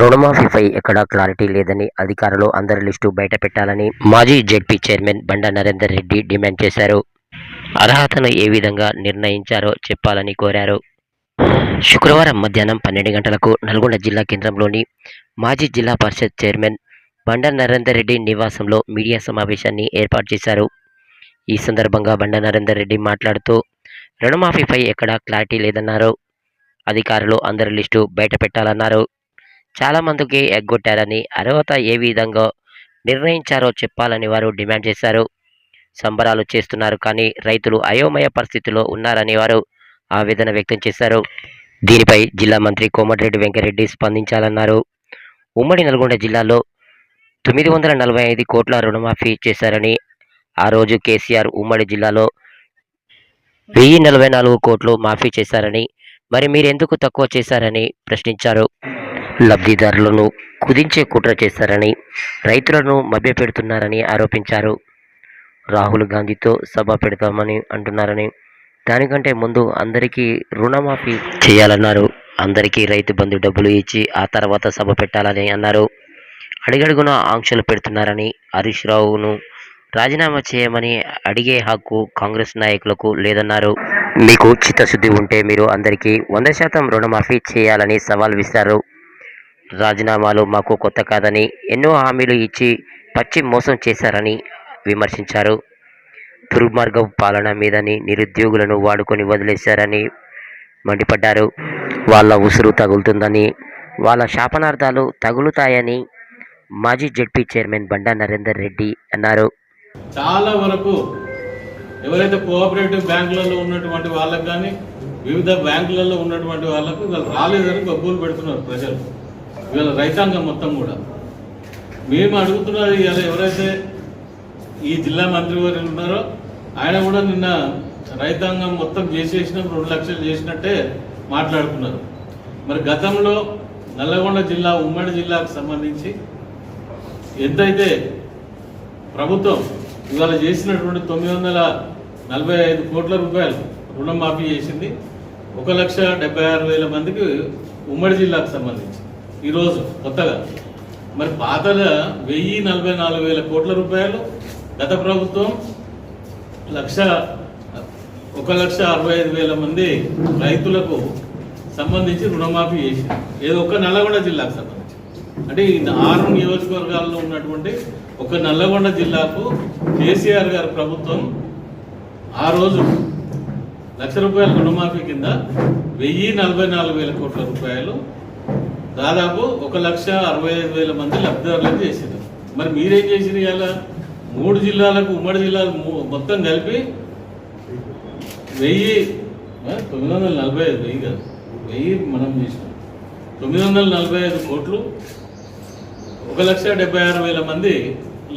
రుణమాఫీపై ఎక్కడా క్లారిటీ లేదని అధికారులు అందరి లిస్టు బయట పెట్టాలని మాజీ ZP chairman Banda Narender Reddy demand చేశారు. అర్హతను ఏ విధంగా నిర్ణయించారో చెప్పాలని కోరారు. శుక్రవారం మధ్యాహ్నం పన్నెండు గంటలకు నల్గొండ జిల్లా కేంద్రంలోని మాజీ జిల్లా పరిషత్ చైర్మన్ బండా నరేందర్ రెడ్డి నివాసంలో మీడియా సమావేశాన్ని ఏర్పాటు చేశారు. ఈ సందర్భంగా బండా నరేందర్ రెడ్డి మాట్లాడుతూ రుణమాఫీపై ఎక్కడా క్లారిటీ లేదన్నారు. అధికారులు అందరి లిస్టు బయట పెట్టాలన్నారు. చాలా మందికి ఎగ్గొట్టారని అర్హత ఏ విధంగా నిర్ణయించారో చెప్పాలని వారు డిమాండ్ చేశారు. సంబరాలు చేస్తున్నారు కానీ రైతులు అయోమయ పరిస్థితిలో ఉన్నారని వారు ఆవేదన వ్యక్తం చేశారు. దీనిపై జిల్లా మంత్రి కోమటిరెడ్డి వెంకరెడ్డి స్పందించాలన్నారు. ఉమ్మడి నల్గొండ జిల్లాలో తొమ్మిది వందల నలభై ఐదు కోట్ల రుణమాఫీ చేశారని ఆ రోజు కేసీఆర్ ఉమ్మడి జిల్లాలో వెయ్యి నలభై నాలుగు కోట్లు మాఫీ చేశారని మరి మీరెందుకు తక్కువ చేశారని ప్రశ్నించారు. లబ్ధిదారులను కుదించే కుట్ర చేశారని రైతులను మభ్యపెడుతున్నారని ఆరోపించారు. రాహుల్ గాంధీతో సభ పెడతామని అంటున్నారని దానికంటే ముందు అందరికీ రుణమాఫీ చేయాలన్నారు. అందరికీ రైతు బంధు డబ్బులు ఇచ్చి ఆ తర్వాత సభ పెట్టాలని అన్నారు. అడిగడుగున ఆంక్షలు పెడుతున్నారని హరీష్ రావును రాజీనామా చేయమని అడిగే హక్కు కాంగ్రెస్ నాయకులకు లేదన్నారు. మీకు చిత్తశుద్ధి ఉంటే మీరు అందరికీ వంద శాతం రుణమాఫీ చేయాలని సవాల్ విసిరారు. రాజీనామాలు మాకు కొత్త కాదని ఎన్నో హామీలు ఇచ్చి పచ్చి మోసం చేశారని విమర్శించారు. దుర్మార్గం పాలన మీదని నిరుద్యోగులను వాడుకొని వదిలేశారని మండిపడ్డారు. వాళ్ళ ఉసురు తగులుతుందని వాళ్ళ శాపనార్థాలు తగులుతాయని మాజీ జడ్పీ చైర్మన్ బండా నరేందర్ రెడ్డి అన్నారు. చాలా వరకు ఎవరైతే కోఆపరేటివ్ బ్యాంకులలో ఉన్నటువంటి వాళ్ళకు కానీ వివిధ బ్యాంకులలో ఉన్నటువంటి వాళ్ళకు రాలేదని గబ్బులు పెడుతున్నారు ప్రజలు. ఇవాళ రైతాంగం మొత్తం కూడా. మేము అడుగుతున్నది ఇవాళ ఎవరైతే ఈ జిల్లా మంత్రివర్యులు ఉన్నారో ఆయన కూడా నిన్న రైతాంగం మొత్తం చేసేసిన రెండు లక్షలు చేసినట్టే మాట్లాడుకున్నారు మరి గతంలో నల్లగొండ జిల్లా ఉమ్మడి జిల్లాకు సంబంధించి ఎంతైతే ప్రభుత్వం ఇవాళ చేసినటువంటి తొమ్మిది వందల నలభై ఐదు కోట్ల రూపాయలు రుణమాఫీ చేసింది ఒక లక్ష డెబ్బై ఆరు వేల మందికి ఉమ్మడి జిల్లాకు సంబంధించి. ఈరోజు కొత్తగా. మరి పాతగా వెయ్యి నలభై నాలుగు వేల కోట్ల రూపాయలు గత ప్రభుత్వం లక్ష ఒక లక్ష అరవై ఐదు వేల మంది రైతులకు సంబంధించి రుణమాఫీ చేసింది. ఏదో ఒక నల్లగొండ జిల్లాకు సంబంధించి. అంటే ఈ ఆరు నియోజకవర్గాల్లో ఉన్నటువంటి ఒక నల్లగొండ జిల్లాకు కేసీఆర్ గారి ప్రభుత్వం ఆ రోజు లక్ష రూపాయల రుణమాఫీ కింద వెయ్యి నలభై నాలుగు వేల కోట్ల రూపాయలు దాదాపు ఒక లక్ష అరవై ఐదు వేల మంది లబ్ధిదారులకు చేసింది మరి మీరేం చేసింది ఇలా మూడు జిల్లాలకు ఉమ్మడి జిల్లాలు మొత్తం కలిపి వెయ్యి తొమ్మిది వందల నలభై ఐదు వెయ్యి కాదు వెయ్యి మనం చేసినాం. తొమ్మిది వందల నలభై ఐదు కోట్లు ఒక లక్ష డెబ్బై ఆరు వేల మంది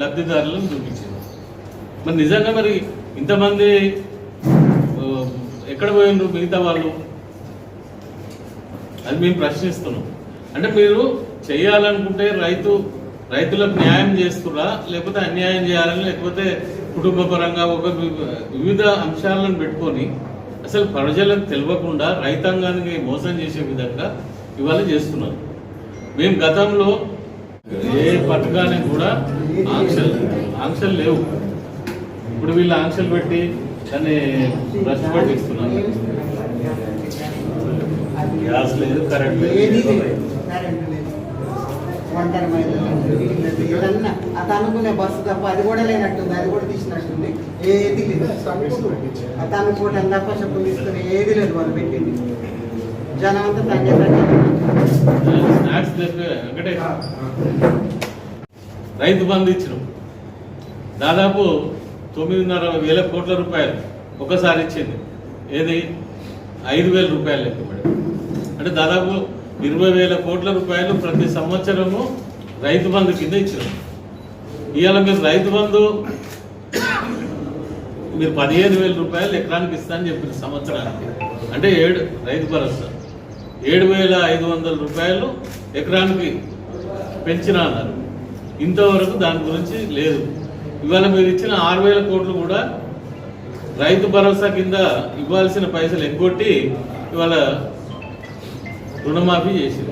లబ్ధిదారులను చూపించారు మరి నిజంగా మరి ఇంతమంది ఎక్కడ పోయినారు మిగతా వాళ్ళు? అది మేము ప్రశ్నిస్తున్నాం. అంటే మీరు చేయాలనుకుంటే రైతు రైతులకు న్యాయం చేస్తురా లేకపోతే అన్యాయం చేయాలని లేకపోతే కుటుంబ పరంగా ఒక వి- వివిధ అంశాలను పెట్టుకొని అసలు ప్రజలకు తెలియకుండా రైతాంగానికి మోసం చేసే విధంగా ఇవాళ చేస్తున్నారు. మేము గతంలో ఏ పథకానికి కూడా ఆంక్షలు ఆంక్షలు లేవు. ఇప్పుడు వీళ్ళు ఆంక్షలు పెట్టి దాన్ని ప్రశ్న పట్టిస్తున్నారు. గ్యాస్ లేదు కరెంట్ ఏది లేదు. లేదు. కరెంటు లేదు. ఒంటరి మహిళలు లేదు. ఏదన్నా అది అనుకునే బస్సు తప్ప అది కూడా లేనట్టుంది అది కూడా తీసినట్టుంది. ఏది లేదు. అది అనుకోవటం తప్ప చెప్పు తీసుకుని ఏది లేదు వాళ్ళు పెట్టింది. జనం అంతా తగ్గే తగ్గే రైతు బంధు ఇచ్చినాం దాదాపు తొమ్మిదిన్నర వేల కోట్ల రూపాయలు ఒకసారి ఇచ్చింది. ఏది? ఐదు వేల రూపాయలు లెక్క మేడం అంటే దాదాపు ఇరవై వేల కోట్ల రూపాయలు ప్రతి సంవత్సరము రైతు బంధు కింద ఇచ్చినాం ఇవాళ మీరు రైతు బంధు మీరు పదిహేను వేల రూపాయలు ఎకరానికి ఇస్తా అని చెప్పిన సంవత్సరానికి అంటే ఏడు రైతు భరోసా ఏడు వేల ఐదు వందల రూపాయలు ఎకరానికి పెంచినన్నారు ఇంతవరకు దాని గురించి లేదు. ఇవాళ మీరు ఇచ్చిన ఆరు వేల కోట్లు కూడా రైతు భరోసా కింద ఇవ్వాల్సిన పైసలు ఎగ్గొట్టి ఇవాళ రుణమాఫీ చేసింది